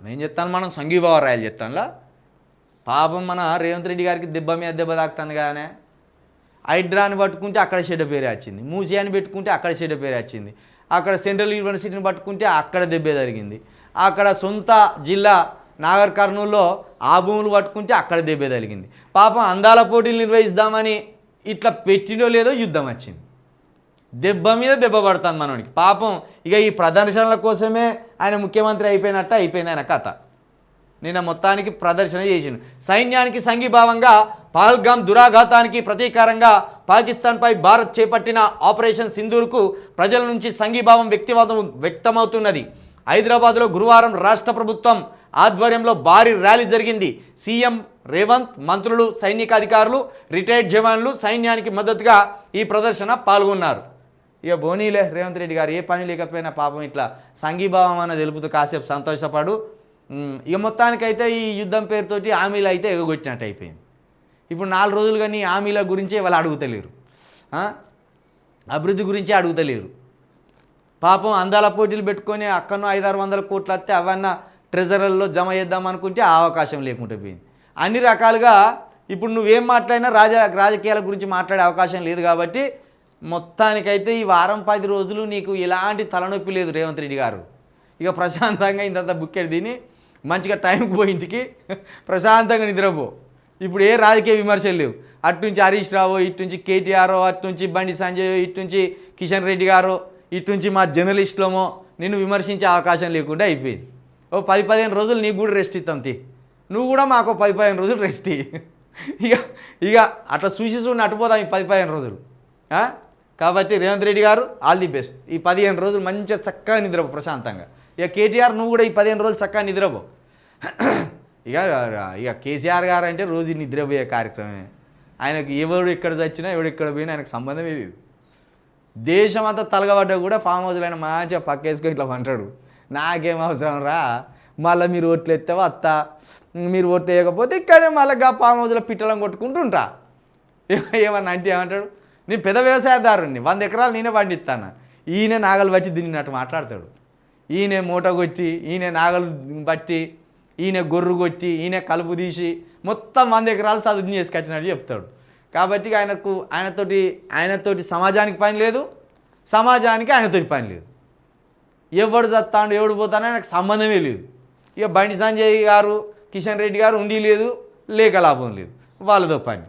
నేను చెప్తాను మనం సంఘీభావ రాయలు చెప్తానులా? పాపం మన రేవంత్ రెడ్డి గారికి దెబ్బ మీద దెబ్బ తాకుతుంది కానీ. హైడ్రాని పట్టుకుంటే అక్కడ చెడ్డ పేరే వచ్చింది. మూసియాని పెట్టుకుంటే అక్కడ చెడ్డ పేరే వచ్చింది. అక్కడ సెంట్రల్ యూనివర్సిటీని పట్టుకుంటే అక్కడ దెబ్బే జరిగింది అక్కడ సొంత జిల్లా నాగర్ కర్నూలులో ఆ భూములు పట్టుకుంటే అక్కడ దెబ్బే జరిగింది పాపం అందాల పోటీలు నిర్వహిద్దామని ఇట్లా పెట్టినో లేదో యుద్ధం వచ్చింది. దెబ్బ మీద దెబ్బ పడుతుంది మనోనికి. పాపం ఇక ఈ ప్రదర్శనల కోసమే ఆయన ముఖ్యమంత్రి అయిపోయినట్టు అయిపోయింది ఆయన కథ. నిన్న మొత్తానికి ప్రదర్శన చేసిండు. సైన్యానికి సంఘీభావంగా పహల్గామ్ దురాఘాతానికి ప్రతీకారంగా పాకిస్తాన్పై భారత్ చేపట్టిన ఆపరేషన్ సింధూర్కు ప్రజల నుంచి సంఘీభావం వ్యక్తివాదం వ్యక్తమవుతున్నది. హైదరాబాద్లో గురువారం రాష్ట్ర ప్రభుత్వం ఆధ్వర్యంలో భారీ ర్యాలీ జరిగింది. సీఎం రేవంత్ మంత్రులు సైనికాధికారులు రిటైర్డ్ జవాన్లు సైన్యానికి మద్దతుగా ఈ ప్రదర్శన పాల్గొన్నారు. ఇక బోనీలే రేవంత్ రెడ్డి గారు ఏ పని లేకపోయినా పాపం ఇట్లా సంఘీభావం అని తెలుపుతూ కాసేపు సంతోషపడు. ఇక మొత్తానికైతే ఈ యుద్ధం పేరుతోటి హామీలు అయితే ఎగగొట్టినట్టు అయిపోయింది. ఇప్పుడు నాలుగు రోజులు కానీ హామీల గురించే వాళ్ళు అడుగుతలేరు. అభివృద్ధి గురించే అడుగుతలేరు. పాపం అందాల పోటీలు పెట్టుకొని అక్కడనో ఐదారు వందల కోట్లు వస్తే అవన్న ట్రెజరల్లో జమ చేద్దాం అనుకుంటే ఆ అవకాశం లేకుండా పోయింది. అన్ని రకాలుగా ఇప్పుడు నువ్వేం మాట్లాడినా రాజ రాజకీయాల గురించి మాట్లాడే అవకాశం లేదు కాబట్టి మొత్తానికైతే ఈ వారం పది రోజులు నీకు ఎలాంటి తలనొప్పి లేదు రేవంత్ రెడ్డి గారు. ఇక ప్రశాంతంగా ఇంతంత బుక్కెడు తిని మంచిగా టైంకి పోయి ఇంటికి ప్రశాంతంగా నిద్రపో. ఇప్పుడు ఏ రాజకీయ విమర్శలు లేవు. అటు నుంచి హరీష్ రావు ఇటు నుంచి కేటీఆర్ అటు నుంచి బండి సంజయ్ ఇటు నుంచి కిషన్ రెడ్డి గారు ఇటు నుంచి మా జర్నలిస్టులమో నిన్ను విమర్శించే అవకాశం లేకుండా అయిపోయింది. ఓ పది పదిహేను రోజులు నీకు కూడా రెస్ట్ ఇస్తాం తీ. నువ్వు కూడా మాకు పది పదిహేను రోజులు రెస్ట్ ఇయ్యి. ఇక ఇక అట్లా చూసి చూడండి అటుపోదాం ఈ పది పదిహేను రోజులు. కాబట్టి రేవంత్ రెడ్డి గారు ఆల్ ది బెస్ట్. ఈ పదిహేను రోజులు మంచిగా చక్కగా నిద్రపో ప్రశాంతంగా. ఇక కేటీఆర్ నువ్వు కూడా ఈ పదిహేను రోజులు చక్కగా నిద్రపో. ఇక ఇక కేసీఆర్ గారు అంటే రోజు నిద్రపోయే కార్యక్రమే. ఆయనకు ఎవడు ఎక్కడ చచ్చినా ఎవడు ఎక్కడ పోయినా ఆయనకు సంబంధమే లేదు. దేశం అంతా తలగబడ్డా కూడా ఫామ్ హౌస్లో ఆయన మంచిగా పక్కేసుకొని ఇట్లా అంటాడు నాకేం అవసరం రా. మళ్ళీ మీరు ఓట్లు ఎత్తావా అత్త? మీరు ఓట్లు వేయకపోతే ఇక్కడే మళ్ళీ గా ఫామ్ హౌస్లో పిట్టలం కొట్టుకుంటుంటా ఏమన్నా అంటే ఏమంటాడు? నేను పెద్ద వ్యవసాయదారుని వంద ఎకరాలు నేనే పండిస్తాను? ఈయన నాగలు బట్టి దిన్నినట్టు మాట్లాడతాడు. ఈయన మూట కొట్టి ఈయన నాగలు బట్టి ఈయన గొర్రు కొట్టి ఈయన కలుపు తీసి మొత్తం వంద ఎకరాలు చదువు చేసుకొచ్చినట్టు చెప్తాడు. కాబట్టి ఆయనకు ఆయనతోటి ఆయనతోటి సమాజానికి పని లేదు సమాజానికి ఆయనతోటి పని లేదు. ఎవడు చస్తాడు ఎవడు పోతానో ఆయనకు సంబంధమే లేదు. ఇక బండి సంజయ్ గారు కిషన్ రెడ్డి గారు ఉండి లేదు లేక లాభం లేదు. వాళ్ళతో పని.